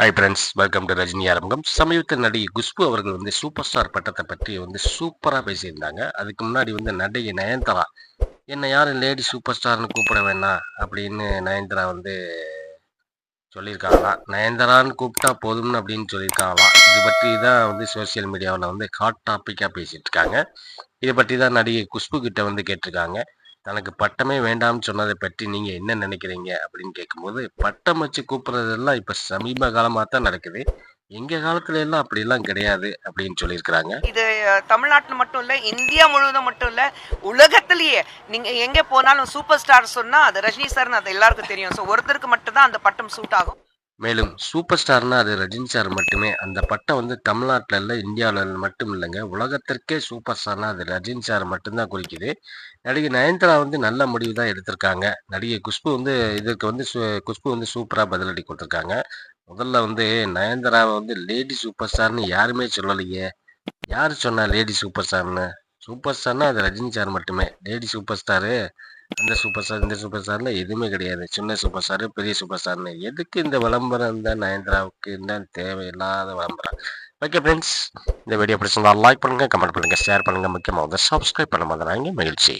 Hi friends welcome to Rajini ஆரம்பம் சமீபத்தில் நடிகை குஷ்பு அவர்கள் வந்து சூப்பர் ஸ்டார் பட்டத்தை பற்றி வந்து சூப்பராக பேசியிருந்தாங்க. அதுக்கு முன்னாடி வந்து நடிகை நயன்தாரா என்னை யாரும் லேடி சூப்பர் ஸ்டார்னு கூப்பிட வேணாம் அப்படின்னு நயன்தாரா வந்து சொல்லியிருக்காங்களாம் நயன்தாரான்னு கூப்பிட்டா போதும்னு அப்படின்னு சொல்லியிருக்காங்களாம் இது பற்றி தான் வந்து சோசியல் மீடியாவில் வந்து ஹாட் டாப்பிக்காக பேசிகிட்டு இருக்காங்க. இதை பற்றி தான் நடிகை குஷ்பு கிட்ட வந்து கேட்டிருக்காங்க. தனக்கு பட்டமே வேண்டாம்னு சொன்னதை பற்றி நீங்க என்ன நினைக்கிறீங்க? அப்படின்னு கேட்கும்போது பட்டம் வச்சு கூப்பிடுறதெல்லாம் இப்ப சமீப காலமா தான் நடக்குது. எங்க காலத்துல எல்லாம் அப்படி எல்லாம் கிடையாது அப்படின்னு சொல்லியிருக்கிறாங்க. இது தமிழ்நாட்டில் தமிழ்நாட்டுல மட்டும் இல்ல இந்தியா முழுவதும் மட்டும் இல்ல உலகத்திலேயே. நீங்க எங்க போனாலும் சூப்பர் ஸ்டார் சொன்னா அது ரஜினி சார்னு அது எல்லாருக்கும் தெரியும். ஸோ ஒருத்தருக்கு மட்டும் தான் அந்த பட்டம் சூட் ஆகும். மேலும் சூப்பர் ஸ்டார்னா அது ரஜினி சார் மட்டுமே. அந்த பட்டம் வந்து தமிழ்நாட்டில் இல்லை இந்தியாவில் மட்டும் இல்லைங்க. உலகத்திற்கே சூப்பர் ஸ்டார்னா அது ரஜினி சார் மட்டும்தான் குறிக்குது. நடிகை நயன்தாரா வந்து நல்ல முடிவு தான் எடுத்திருக்காங்க. நடிகை குஷ்பு வந்து இதுக்கு வந்து சு- குஷ்பு வந்து சூப்பராக பதிலடி கொடுத்துருக்காங்க. முதல்ல வந்து நயன்தாராவை வந்து லேடி சூப்பர் ஸ்டார்னு யாருமே சொல்லலையே. யார் சொன்னா லேடி சூப்பர் ஸ்டார்னு? சூப்பர் ஸ்டார்னா அது ரஜினி சார் மட்டுமே. லேடி சூப்பர் ஸ்டாரு அந்த சூப்பர் ஸ்டார் இந்த சூப்பர் ஸ்டார்ல எதுவுமே கிடையாது. சின்ன சூப்பர் ஸ்டார் பெரிய சூப்பர் ஸ்டார்னு எதுக்கு இந்த விளம்பரம் தான் நயன்தாராவுக்கு என்ன தேவையில்லாத விளம்பரம்? ஓகே ஃப்ரெண்ட்ஸ் இந்த வீடியோ பிடிச்சிருந்தா லைக் பண்ணுங்க கமெண்ட் பண்ணுங்க ஷேர் பண்ணுங்க. முக்கியமாக வந்து சப்ஸ்கிரைப் பண்ண மாதிரி மகிழ்ச்சி.